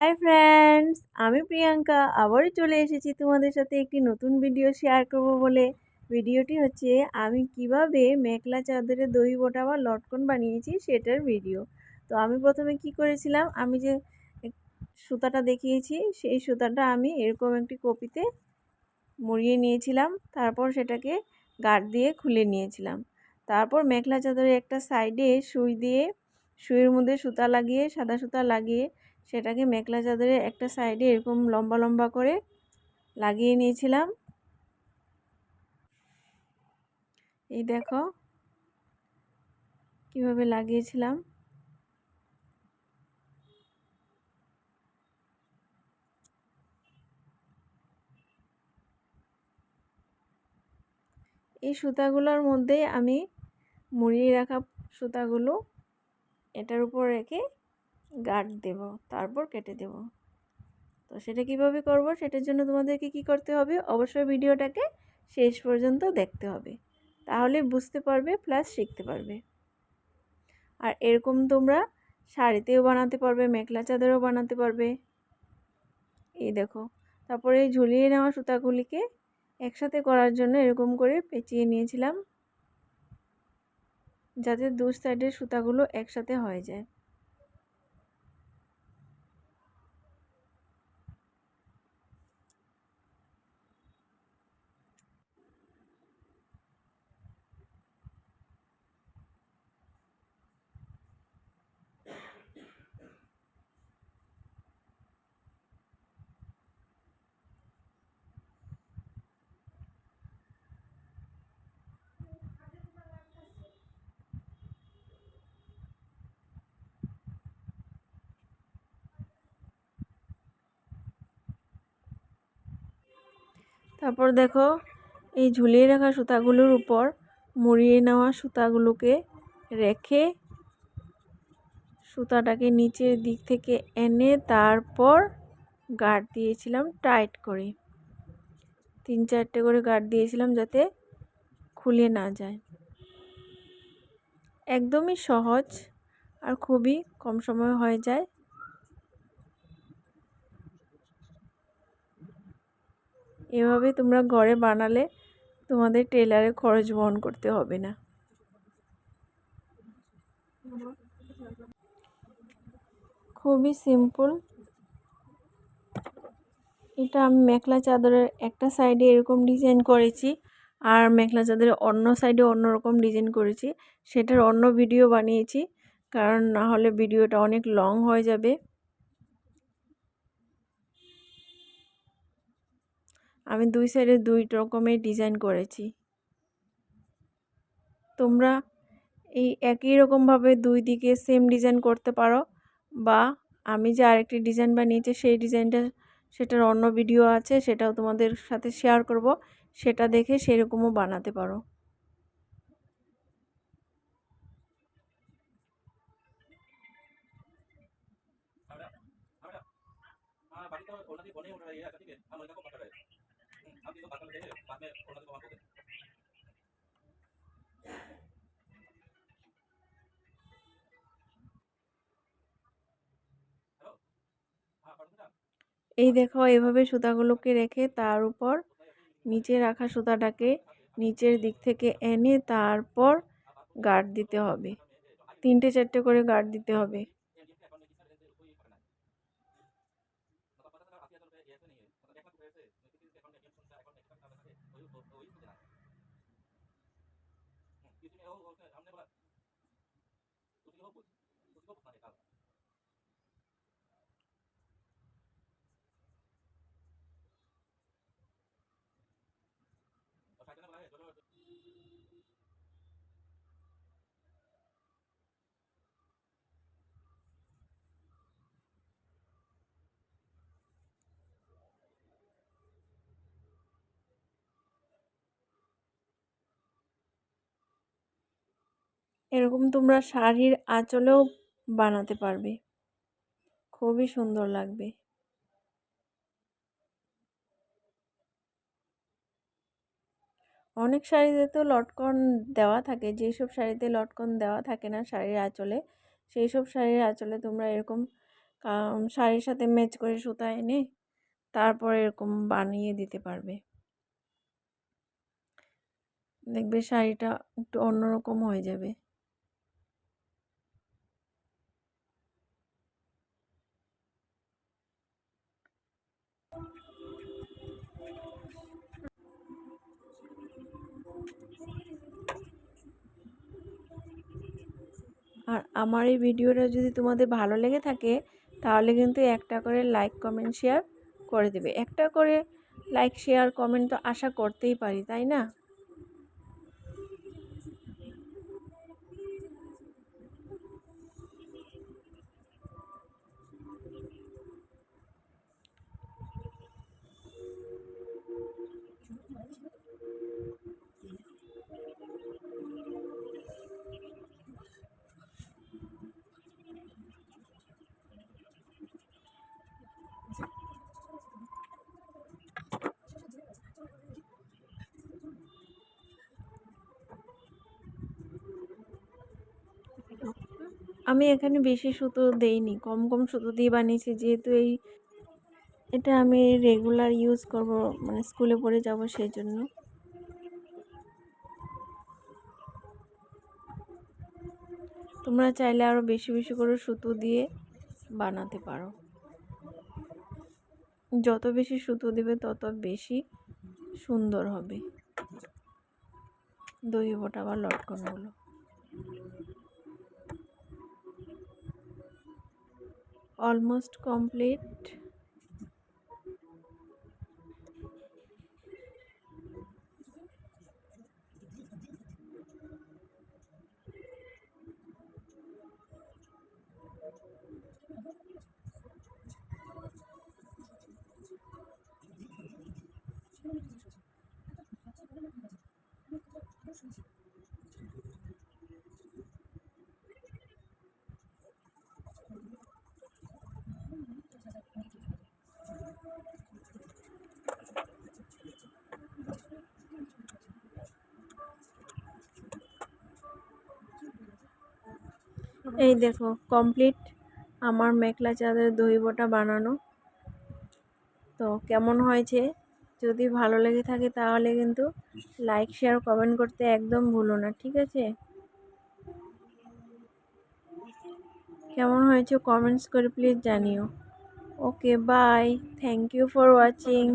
Hi friends, আমি প্রিয়াঙ্কা আবারও চলে এসেছি তোমাদের সাথে একটি নতুন ভিডিও শেয়ার করব বলে। ভিডিওটি হচ্ছে, আমি কীভাবে মেখলা চাদরে দই বোটা বা লটকন বানিয়েছি সেটার ভিডিও। তো আমি প্রথমে কি করেছিলাম, আমি যে সুতাটা দেখিয়েছি, সেই সুতাটা আমি এরকম একটি কপিতে মুড়িয়ে নিয়েছিলাম, তারপর সেটাকে গাঢ় দিয়ে খুলে নিয়েছিলাম। তারপর মেখলা চাদরে একটা সাইডে সুই দিয়ে, সুইয়ের মধ্যে সুতা লাগিয়ে, সাদা সুতা লাগিয়ে সেটাকে মেখলা চাদরের একটা সাইডে এরকম লম্বা লম্বা করে লাগিয়ে নিয়েছিলাম। এই দেখো কীভাবে লাগিয়েছিলাম। এই সুতাগুলোর মধ্যে আমি মুড়িয়ে রাখা সুতাগুলো এটার উপর রেখে গার্ড দেব, তারপর কেটে দেব। তো সেটা কীভাবে করব, সেটার জন্য তোমাদেরকে কি করতে হবে, অবশ্যই ভিডিওটাকে শেষ পর্যন্ত দেখতে হবে। তাহলে বুঝতে পারবে, প্লাস শিখতে পারবে। আর এরকম তোমরা শাড়িতেও বানাতে পারবে, মেখলা চাদরও বানাতে পারবে। এই দেখো, তারপরে এই ঝুলিয়ে নেওয়া সুতাগুলিকে একসাথে করার জন্য এরকম করে পেঁচিয়ে নিয়েছিলাম, যাতে দু সাইডের সুতাগুলো একসাথে হয়ে যায়। তারপর দেখো, এই ঝুলিয়ে রাখা সুতাগুলোর উপর মুড়িয়ে নেওয়া সুতাগুলোকে রেখে সুতাটাকে নিচের দিক থেকে এনে তারপর গার্ড দিয়েছিলাম টাইট করে। তিন চারটে করে গার্ড দিয়েছিলাম যাতে খুলে না যায়। একদমই সহজ আর খুবই কম সময় হয়ে যায়। এভাবে তোমরা ঘরে বানালে তোমাদের টেলারে খরচ বহন করতে হবে না। খুবই সিম্পল এটা আমি মেখলা চাদরের একটা সাইডে এরকম ডিজাইন করেছি আর মেখলা চাদরের অন্য সাইডে অন্যরকম ডিজাইন করেছি। সেটার অন্য ভিডিও বানিয়েছি, কারণ না হলে ভিডিওটা অনেক লং হয়ে যাবে। আমি দুই সাইডে দুই রকমের ডিজাইন করেছি। তোমরা এই একই রকমভাবে দুই দিকে সেম ডিজাইন করতে পারো বা আমি যে আরেকটি ডিজাইন বানিয়েছি সেই ডিজাইনটা সেটার অন্য ভিডিও আছে, সেটাও তোমাদের সাথে শেয়ার করব। সেটা দেখে সেরকমও বানাতে পারো। এই দেখো, এভাবে সুতাগুলোকে রেখে তার উপর নিচে রাখা সুতাটাকে নিচের দিক থেকে এনে তারপর গার্ড দিতে হবে। তিনটে চারটে করে গার্ড দিতে হবে। こと、言葉重ねた。এরকম তোমরা শাড়ির আঁচলেও বানাতে পারবে। খুবই সুন্দর লাগবে। অনেক শাড়িতে তো লটকন দেওয়া থাকে, যেসব শাড়িতে লটকন দেওয়া থাকে না শাড়ির আঁচলে সেই সব শাড়ির আঁচলে তোমরা এরকম শাড়ির সাথে ম্যাচ করে সুতা এনে তারপর এরকম বানিয়ে দিতে পারবে। দেখবে শাড়িটা একটু অন্যরকম হয়ে যাবে। আর আমার এই ভিডিওটা যদি তোমাদের ভালো লেগে থাকে, তাহলে কিন্তু একটা করে লাইক কমেন্ট শেয়ার করে দেবে। একটা করে লাইক শেয়ার কমেন্ট তো আশা করতেই পারি, তাই না? আমি এখানে বেশি সুতো দেইনি, কম কম সুতো দিয়ে বানিয়েছি। যেহেতু এই, এটা আমি রেগুলার ইউজ করব মানে স্কুলে পড়ে যাব সেই জন্য তোমরা চাইলে আরও বেশি বেশি করে সুতো দিয়ে বানাতে পারো। যত বেশি সুতো দেবে, তত বেশি সুন্দর হবে। দই, বটা বা লটকনগুলো। অলমোস্ট কমপ্লিট এই দেখো কমপ্লিট আমার মেখলা চাঁদের দই বটা বানানো। তো কেমন হয়েছে? যদি ভালো লেগে থাকে তাহলে কিন্তু লাইক শেয়ার কমেন্ট করতে একদম ভুলো না, ঠিক আছে? কেমন হয়েছে? কমেন্টস করে প্লিজ জানিও। Okay bye thank you for watching